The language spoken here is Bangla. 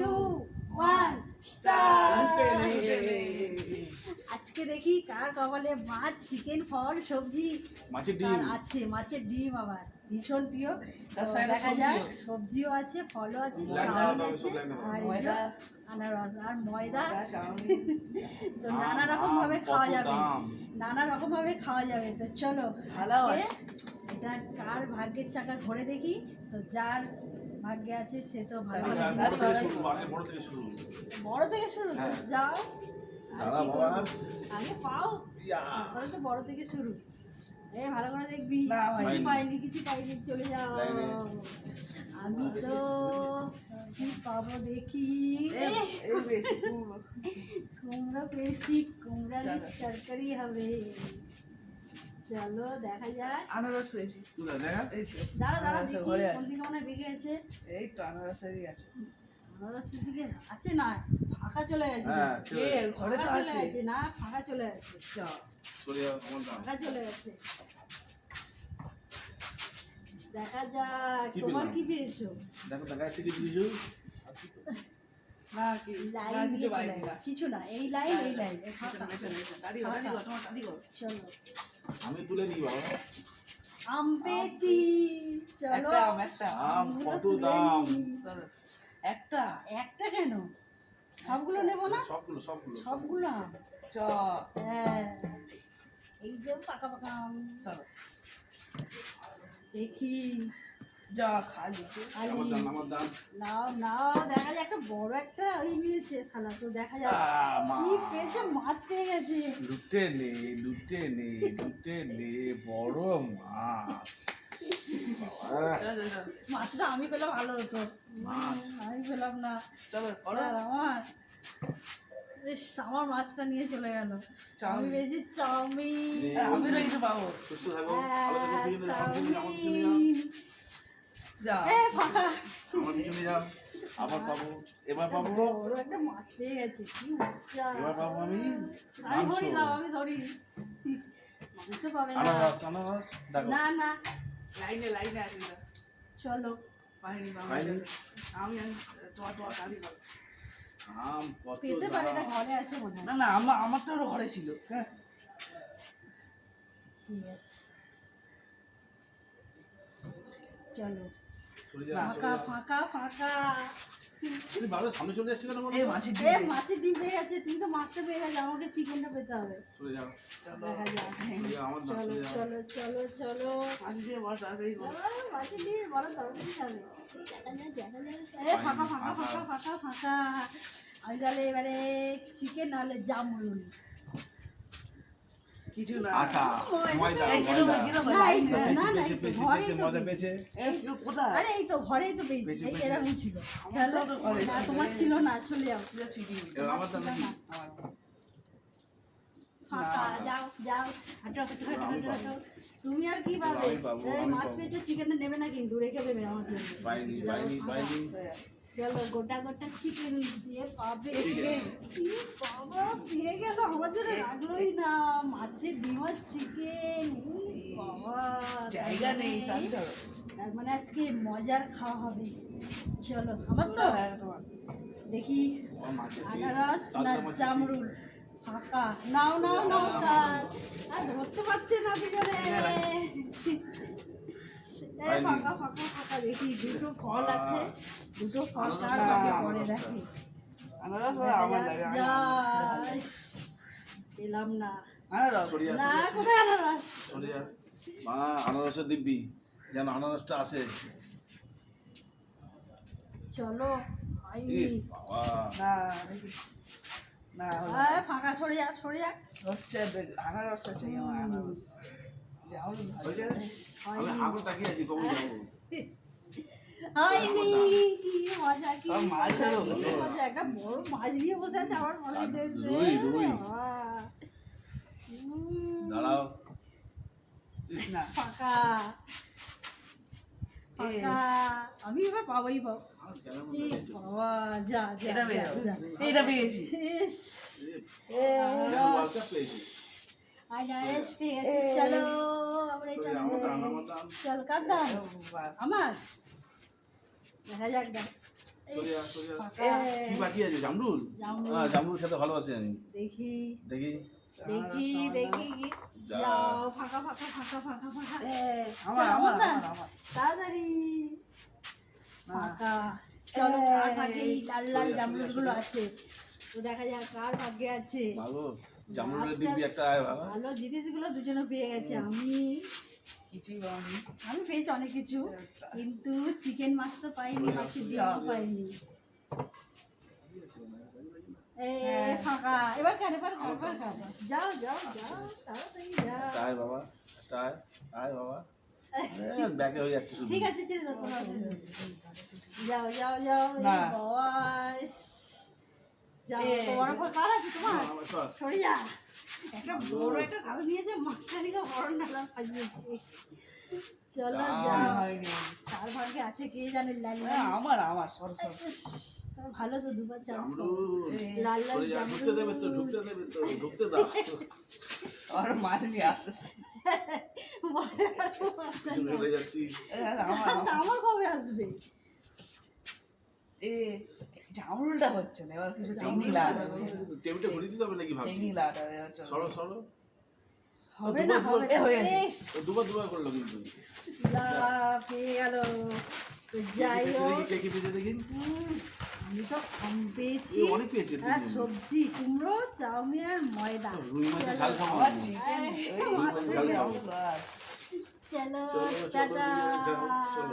টু ওয়ান আজকে দেখি কার কপালে মাছ চিকেন ফল সবজি? মাছের ডিম। আছে? মাছের ডিম আবার। ভীষণ প্রিয়। দেখা যাক সবজিও। সবজিও আছে ফলও আছে। আর ময়দা। আনারস আর ময়দা। তো নানা রকম ভাবে খাওয়া যাবে। নানা রকম ভাবে খাওয়া যাবে। তো চলো আজকে এটা কার ভাগ্যের চাকা ঘুরে দেখি। তো যার ভাগ্যে আছে সে তো ভালো বড় থেকে শুরু আগে বড় থেকে শুরু। বড় থেকে শুরু? তো হ্যাঁ। যাও? আগে পাও। ইয়া। তো বড় থেকে শুরু। এ ভালো করে দেখবি। না, কিছু পাইনি কিছু পাইনি চলে যাও। আমি তো কি পাবো দেখি। কুমড়ো। পেয়েছি কুমড়ার তরকারি হবে। চলো দেখা যাক। আনারস তো। দাঁড়া দাঁড়া দেখি কোন দিকে মনে হয় বেগে আছে। এই তো আনারসেরই আছে। আনারসের দিকে আছে না? ফাঁকা চলে গেছে। হ্যাঁ। ঘরে তো আছে। না? ফাঁকা চলে গেছে। ফাঁকা চলে গেছে। দেখা যাক। তোমার কি পেয়েছ? দেখো, দেখা যাচ্ছে কিছু কিছু? না কি? কিছু কিছু না এই লাইন এই লাইন। চলো। আমি তুলে নিই বাবা। আম পেয়েছি। চলো একটা আম, একটা আম। আম কত দাম? একটা। একটা কেন? সবগুলো নেব না? সবগুলো সবগুলো। সবগুলো আম। চ। হ্যাঁ। এই যে পাকা পাকা আম। চলো। দেখি। যা খালি। নাও নাও দেখা যায় একটা বড় একটা ওই নিয়েছে থালা তো দেখা। কি পেয়েছে? মাছ পেয়ে গেছে। লুটে নে লুটে নে লুটে নে বড় মাছ। মাছটা আমি পেলাম ভালো হতো। আমি পেলাম না। চলো আমার। বেশ আমার মাছটা নিয়ে চলে গেল। আমি চাউমিন। পেয়েছি চাউমিন। যাও, আমার পিছনে যাও, আবার পাবো এবার পাবো একটা মাছ পেয়ে গেছে কি মজা। এবার পাবো আমি আমি ধরি না আমি ধরি। মাংস পাবে না। আনারস না না। লাইনে লাইনে আসবি চলো। পাইনি পাইনি? আমি আমি তোমার তোমার। আম কত ঘরে আছে মনে না না আমার আমারটা ওর ঘরে ছিল হ্যাঁ। ঠিক আছে। চলো। ফাঁকা ফাঁকা ফাঁকা। তুমি বাবার সামনে চলে যাচ্ছি কেন বলো? এই তো? মাছি এ মাছের ডিম পেয়ে গেছে তুমি তো মাছটা পেয়ে গেছে আমাকে চিকেনটা পেতে হবে। চলে যাও। চলো চলে চলো চলো চলো মাছের ডিম বড় তরকারি খাবে ফাঁকা ফাঁকা ফাঁকা। ফাঁকা ফাঁকা আমি তাহলে এবারে চিকেন নাহলে জামরুল। কিছু না। আটা ময়দা ময়দা পেয়েছে, আরে এই তো ঘরেই তো পেয়েছি। এরকম ছিল। তাহলে। তোমার ছিল না চলে যাও। আমার তুমি আর কি পাবে? মাছ। পেয়েছ চিকেনটা নেবে না কিন্তু রেখে দেবে আমার জন্য। চলো গোটা গোটা চিকেন দিয়ে পাবে। বাবা পেয়ে গেল আমার জন্য রাখলোই না। মাছের ডিম আর চিকেন বাবা জায়গা নেই তার মানে- আজকে মজার খাওয়া হবে। চলো আমার তো? হ্যাঁ দেখি আমার আনারস না জামরুল ফাঁকা। নাও নাও নাও আর ধরতে পারছে না দুজনে। এ, হয়নি। ফাঁকা ফাঁকা ফাঁকা দেখি দুটো ফল আছে। দুটো ফল কার আনারস ভাগে না। রাখি। পেলাম মা আনারসের দিব্যি। যেন আনারসটা আসে। চলো ফাঁকা সরে যা সরে যা হচ্ছে আনারস আছে আনারস। দাঁড়াও। ফাঁকা। ফাঁকা। আমি এবার পাবোই পাবো। বাবা এটা যা। এটা পেয়েছি। চলো আমরা চল দেখা যাক। ফাঁকা। কি বাকি আছে জামরুল? জামরুল। খেতে ভালোবাসি আমি। দেখি। দেখি। দেখি দেখি। যাও ফাঁকা ফাঁকা ফাঁকা ফাঁকা আমার আমার তাড়াতাড়ি। ফাঁকা। চলো এই। কার ভাগ্যে লাল লাল জামরুলগুলো আছে? তো দেখা যাক কার ভাগ্যে আছে। ভালো। জামরুলের দিব্যি একটা আয় বাবা। ভালো জিনিসগুলো দুজনে পেয়ে গেছে। আমি আমি পেয়েছি অনেক কিছু কিন্তু চিকেন মাছ তো পাইনি মাছের ডিম। পাইনি। এ হ্যাঁ। ফাঁকা। এবার খান এবার খান এবার খান। যাও যাও যাও তাড়াতাড়ি যাও। বাবা বাবা। ব্যাকে হয়ে যাচ্ছে ঠিক আছে ছেড়ে দাও। যাও যাও যাও এই একটা বড় একটা থাল নিয়েছে মাছটাকে বড় নালা সাজিয়েছে চলো যাও। যাও হয়নি তার ভাগ্যে আছে কে জানে লাল আমার আমার সর সর ইস, তবে ভালো তো দুবার চান্স লাল লাল ঢুকতে দেবে তো ঢুকতে দেবে তো ঢুকতে দাও আর মাছ নিয়ে আসছে আমার কবে আসবে এ জামরুলটা হচ্ছে না এবার কিছু টেকনিক লাগাতে টেবিলটা ঘুরিয়ে দিতে হবে নাকি ভাবছি? টেকনিক লাগাতে হবে চলো। সরো সরো। হবে না হবে হয়ে গেছে। দুবার দুবার করল কিন্তু। লা, পেয়ে গেল। তো যাই হোক দেখি, কে কি পেয়েছে দেখি। উম, আমি তো কম পেয়েছি। অনেক পেয়েছে হ্যাঁ সবজি কুমড়ো চাউমিন আর ময়দা রুই মাছের ঝাল খাব চিকেন ঝাল। চলো টাটা।